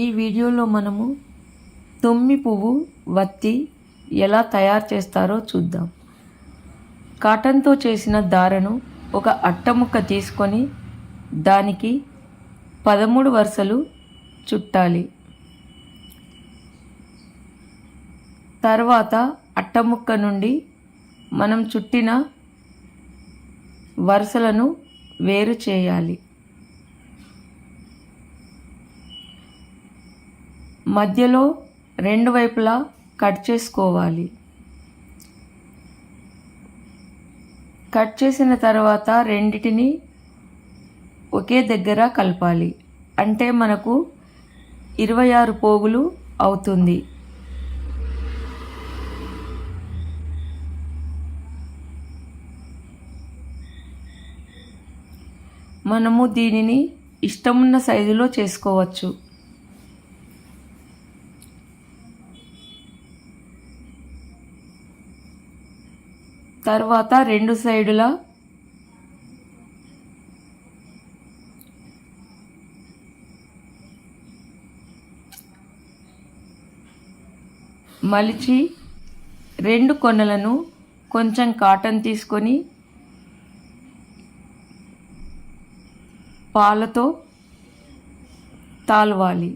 ఈ వీడియోలో మనము తొమ్మి పువ్వు వత్తి ఎలా తయారు చేస్తారో చూద్దాం. కాటన్తో చేసిన దారను ఒక అట్టముక్క తీసుకొని దానికి పదమూడు వరుసలు చుట్టాలి. తర్వాత అట్టముక్క నుండి మనం చుట్టిన వరుసలను వేరు చేయాలి. మధ్యలో రెండు వైపులా కట్ చేసుకోవాలి. కట్ చేసిన తర్వాత రెండిటిని ఒకే దగ్గర కలపాలి. అంటే మనకు ఇరవై ఆరు పోగులు అవుతుంది. మనము దీనిని ఇష్టమున్న సైజులో చేసుకోవచ్చు. తర్వాత రెండు సైడుల మలిచి రెండు కొనలను కొంచెం కాటన్ తీసుకొని పాలతో తాలవాలి.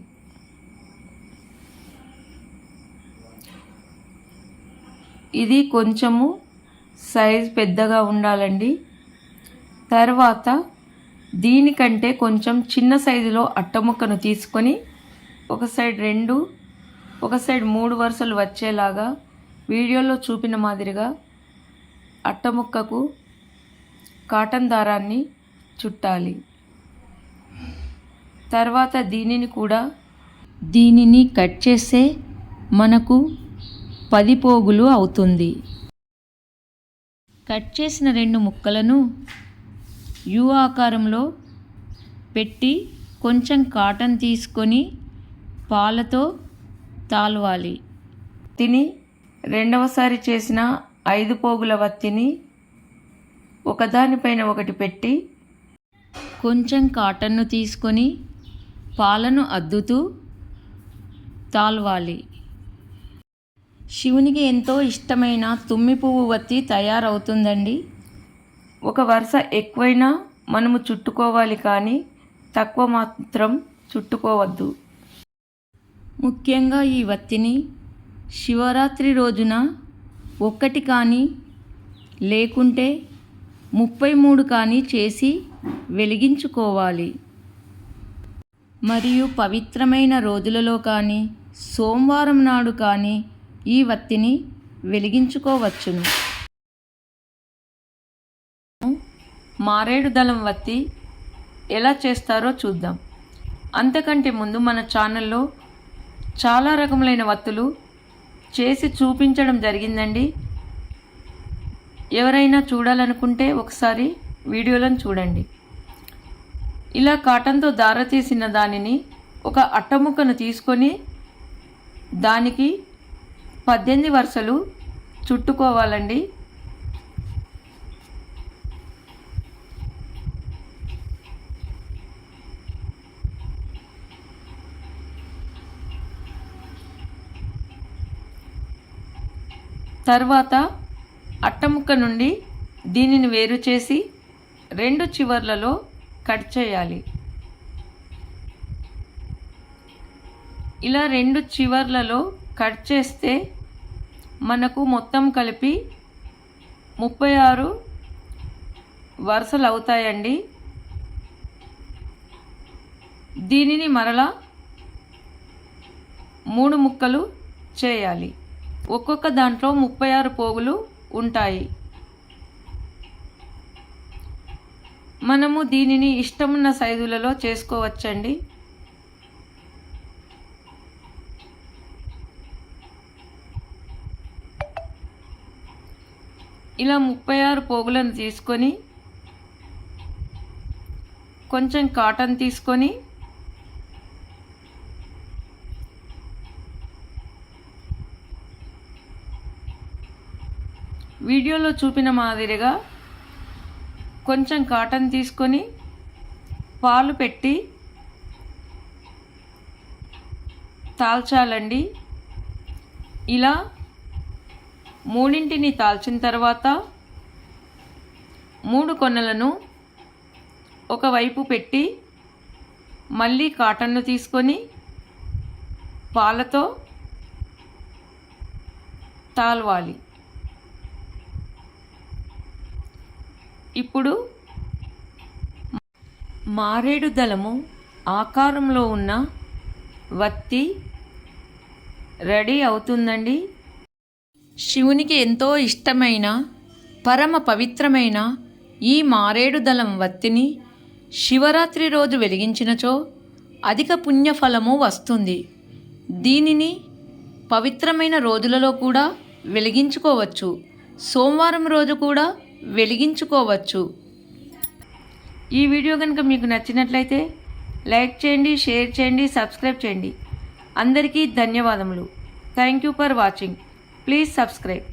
ఇది కొంచెము సైజ్ పెద్దగా ఉండాలండి. తర్వాత దీనికంటే కొంచెం చిన్న సైజులో అట్టముక్కను తీసుకొని ఒక సైడ్ రెండు ఒక సైడ్ మూడు వరుసలు వచ్చేలాగా వీడియోలో చూపిన మాదిరిగా అట్టముక్కకు కాటన్ దారాన్ని చుట్టాలి. తర్వాత దీనిని కూడా దీనిని కట్ చేస్తే మనకు పది పోగులు అవుతుంది. కట్ చేసిన రెండు ముక్కలను యు ఆకారంలో పెట్టి కొంచెం కాటన్ తీసుకొని పాలతో తాలవాలి. తిని రెండవసారి చేసిన ఐదు పోగుల వత్తిని ఒకదానిపైన ఒకటి పెట్టి కొంచెం కాటన్ను తీసుకొని పాలను అద్దుతూ తాల్వాలి. శివునికి ఎంతో ఇష్టమైన తుమ్మి పువ్వు వత్తి తయారవుతుందండి. ఒక వరుస ఎక్కువైనా మనము చుట్టుకోవాలి కానీ తక్కువ మాత్రం చుట్టుకోవద్దు. ముఖ్యంగా ఈ వత్తిని శివరాత్రి రోజున ఒక్కటి కానీ లేకుంటే ముప్పై మూడు కానీ చేసి వెలిగించుకోవాలి. మరియు పవిత్రమైన రోజులలో కానీ సోమవారం నాడు కానీ ఈ వత్తిని వెలిగించుకోవచ్చును. మారేడు దళం వత్తి ఎలా చేస్తారో చూద్దాం. అంతకంటే ముందు మన ఛానల్లో చాలా రకములైన వత్తులు చేసి చూపించడం జరిగిందండి. ఎవరైనా చూడాలనుకుంటే ఒకసారి వీడియోలను చూడండి. ఇలా కాటన్తో దార తీసిన దానిని ఒక అట్టముక్కను తీసుకొని దానికి పద్దెనిమిది వరుసలు చుట్టుకోవాలండి. తర్వాత అట్టముక్క నుండి దీనిని వేరు చేసి రెండు చివర్లలో కట్ చేయాలి. ఇలా రెండు చివర్లలో కట్ చేస్తే మనకు మొత్తం కలిపి ముప్పై ఆరు వరుసలు అవుతాయండి దీనిని మరలా మూడు ముక్కలు చేయాలి. ఒక్కొక్క దాంట్లో ముప్పై ఆరు పోగులు ఉంటాయి. మనము దీనిని ఇష్టమున్న సైజులలో చేసుకోవచ్చండి. ఇలా ముప్పై ఆరు పోగులను తీసుకొని కొంచెం కాటన్ తీసుకొని వీడియోలో చూపిన మాదిరిగా కొంచెం కాటన్ తీసుకొని పాలు పెట్టి తాల్చాలండి. ఇలా మూడింటిని తాల్చిన తర్వాత మూడు కొనలను ఒకవైపు పెట్టి మళ్ళీ కాటన్ను తీసుకొని పాలతో తాల్వాలి. ఇప్పుడు మారేడు దళము ఆకారంలో ఉన్న వత్తి రెడీ అవుతుందండి. శివునికి ఎంతో ఇష్టమైన పరమ పవిత్రమైన ఈ మారేడు దళం వత్తిని శివరాత్రి రోజు వెలిగించినచో అధిక పుణ్యఫలము వస్తుంది. దీనిని పవిత్రమైన రోజులలో కూడా వెలిగించుకోవచ్చు. సోమవారం రోజు కూడా వెలిగించుకోవచ్చు. ఈ వీడియో కనుక మీకు నచ్చినట్లయితే లైక్ చేయండి షేర్ చేయండి సబ్స్క్రైబ్ చేయండి. అందరికీ ధన్యవాదములు. Thank you for watching. Please subscribe